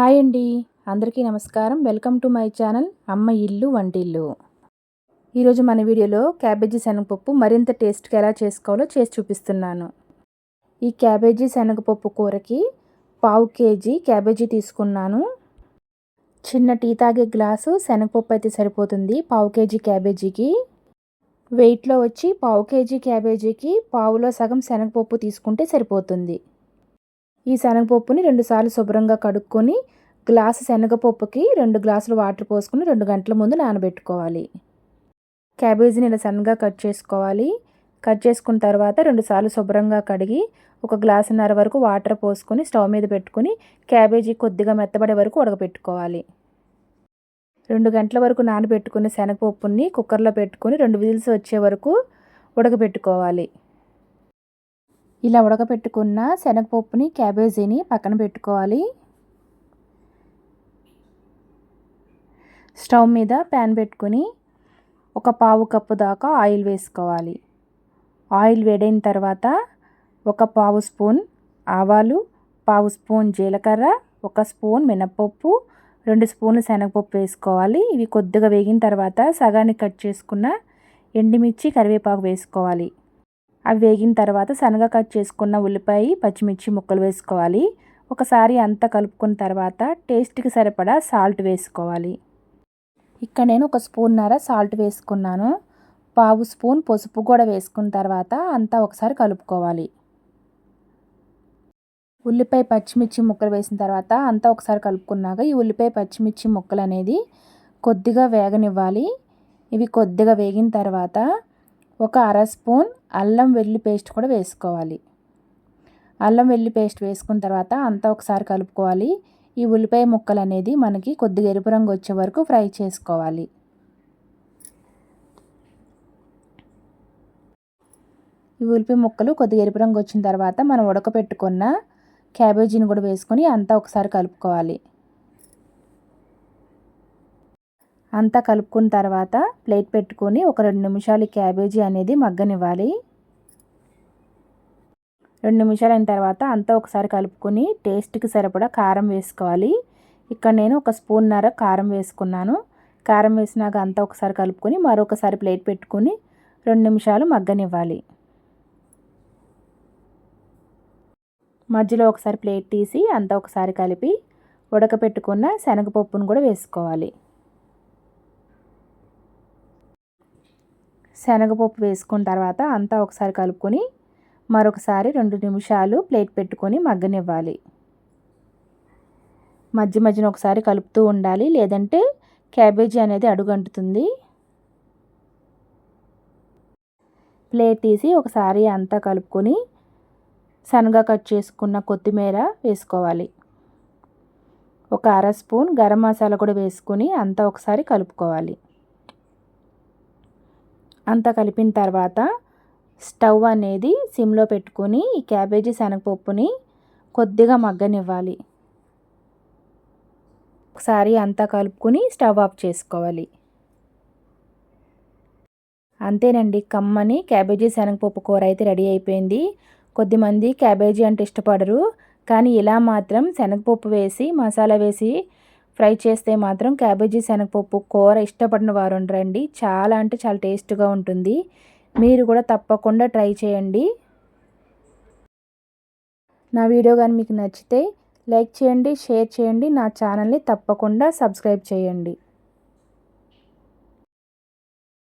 Hi అండి. అందరికీ నమస్కారం. వెల్కమ్ టు మై ఛానల్ అమ్మ ఇల్లు వంటిల్లు. ఈరోజు మన వీడియోలో క్యాబేజీ శనగపప్పు మరింత టేస్ట్గా ఎలా చేసుకోవాలో చేసి చూపిస్తున్నాను. ఈ క్యాబేజీ శనగపప్పు కూరకి పావు కేజీ క్యాబేజీ తీసుకున్నాను. చిన్న టీ తాగే గ్లాసు శనగపప్పు అయితే సరిపోతుంది పావు కేజీ క్యాబేజీకి. వెయిట్లో వచ్చి పావు కేజీ క్యాబేజీకి పావులో సగం శనగపప్పు తీసుకుంటే సరిపోతుంది. ఈ శనగపప్పుని రెండుసార్లు శుభ్రంగా కడుక్కొని గ్లాసు శనగపప్పుకి రెండు గ్లాసులు వాటర్ పోసుకుని రెండు గంటల ముందు నానబెట్టుకోవాలి. క్యాబేజీని ఇలా సన్నగా కట్ చేసుకోవాలి. కట్ చేసుకున్న తర్వాత రెండుసార్లు శుభ్రంగా కడిగి ఒక గ్లాసున్నర వరకు వాటర్ పోసుకొని స్టవ్ మీద పెట్టుకుని క్యాబేజీ కొద్దిగా మెత్తబడే వరకు ఉడకబెట్టుకోవాలి. రెండు గంటల వరకు నానబెట్టుకున్న శనగపప్పుని కుక్కర్లో పెట్టుకొని రెండు విజిల్స్ వచ్చే వరకు ఉడకబెట్టుకోవాలి. ఇలా ఉడకపెట్టుకున్న శనగపప్పుని క్యాబేజీని పక్కన పెట్టుకోవాలి. స్టవ్ మీద ప్యాన్ పెట్టుకుని ఒక పావు కప్పు దాకా ఆయిల్ వేసుకోవాలి. ఆయిల్ వేడైన తర్వాత ఒక పావు స్పూన్ ఆవాలు పావు స్పూన్ జీలకర్ర ఒక స్పూన్ మినపప్పు రెండు స్పూన్లు శనగపప్పు వేసుకోవాలి. ఇవి కొద్దిగా వేగిన తర్వాత సగాన్ని కట్ చేసుకున్న ఎండుమిర్చి కరివేపాకు వేసుకోవాలి. అవి వేగిన తర్వాత సన్నగా కట్ చేసుకున్న ఉల్లిపాయ పచ్చిమిర్చి ముక్కలు వేసుకోవాలి. ఒకసారి అంతా కలుపుకున్న తర్వాత టేస్ట్కి సరిపడా సాల్ట్ వేసుకోవాలి. ఇక్కడ నేను ఒక స్పూన్నర సాల్ట్ వేసుకున్నాను. పావు స్పూన్ పసుపు కూడా వేసుకున్న తర్వాత అంతా ఒకసారి కలుపుకోవాలి. ఉల్లిపాయ పచ్చిమిర్చి ముక్కలు వేసిన తర్వాత అంతా ఒకసారి కలుపుకున్నాక ఈ ఉల్లిపాయ పచ్చిమిర్చి ముక్కలు అనేది కొద్దిగా వేగనివ్వాలి. ఇవి కొద్దిగా వేగిన తర్వాత ఒక అర స్పూన్ అల్లం వెల్లి పేస్ట్ కూడా వేసుకోవాలి. అల్లం వెల్లి పేస్ట్ వేసుకున్న తర్వాత అంతా ఒకసారి కలుపుకోవాలి. ఈ ఉల్లిపాయ ముక్కలు అనేది మనకి కొద్దిగా ఎరుపు రంగు వచ్చే వరకు ఫ్రై చేసుకోవాలి. ఈ ఉల్లిపాయ ముక్కలు కొద్దిగా ఎరుపు రంగు వచ్చిన తర్వాత మనం ఉడకపెట్టుకున్న క్యాబేజీని కూడా వేసుకొని అంతా ఒకసారి కలుపుకోవాలి. అంతా కలుపుకున్న తర్వాత ప్లేట్ పెట్టుకొని ఒక రెండు నిమిషాలు క్యాబేజీ అనేది మగ్గనివ్వాలి. రెండు నిమిషాలు అయిన తర్వాత అంతా ఒకసారి కలుపుకొని టేస్ట్కి సరిపడా కారం వేసుకోవాలి. ఇక్కడ నేను ఒక స్పూన్నర కారం వేసుకున్నాను. కారం వేసినాక అంతా ఒకసారి కలుపుకొని మరొకసారి ప్లేట్ పెట్టుకొని రెండు నిమిషాలు మగ్గనివ్వాలి. మధ్యలో ఒకసారి ప్లేట్ తీసి అంతా ఒకసారి కలిపి ఉడకపెట్టుకున్న శనగపప్పును కూడా వేసుకోవాలి. శనగపప్పు వేసుకున్న తర్వాత అంతా ఒకసారి కలుపుకొని మరొకసారి రెండు నిమిషాలు ప్లేట్ పెట్టుకొని మగ్గనివ్వాలి. మధ్య మధ్యన ఒకసారి కలుపుతూ ఉండాలి. లేదంటే క్యాబేజీ అనేది అడుగంటుతుంది. ప్లేట్ తీసి ఒకసారి అంతా కలుపుకొని సన్నగా కట్ చేసుకున్న కొత్తిమీర వేసుకోవాలి. ఒక అర స్పూన్ గరం మసాలా కూడా వేసుకొని అంతా ఒకసారి కలుపుకోవాలి. అంతా కలిపిన తర్వాత స్టవ్ అనేది సిమ్లో పెట్టుకొని ఈ క్యాబేజీ శనగపప్పుని కొద్దిగా మగ్గనివ్వాలి. ఒకసారి అంతా కలుపుకొని స్టవ్ ఆఫ్ చేసుకోవాలి. అంతేనండి కమ్మని క్యాబేజీ శనగపప్పు కూర అయితే రెడీ అయిపోయింది. కొద్దిమంది క్యాబేజీ అంటే ఇష్టపడరు కానీ ఇలా మాత్రం శనగపప్పు వేసి మసాలా వేసి ఫ్రై చేస్తే మాత్రం క్యాబేజీ శనగపప్పు కూర ఇష్టపడిన వారు ఉండరండి చాలా అంటే చాలా టేస్ట్గా ఉంటుంది. మీరు కూడా తప్పకుండా ట్రై చేయండి. నా వీడియో కానీ మీకు నచ్చితే లైక్ చేయండి షేర్ చేయండి. నా ఛానల్ని తప్పకుండా సబ్స్క్రైబ్ చేయండి.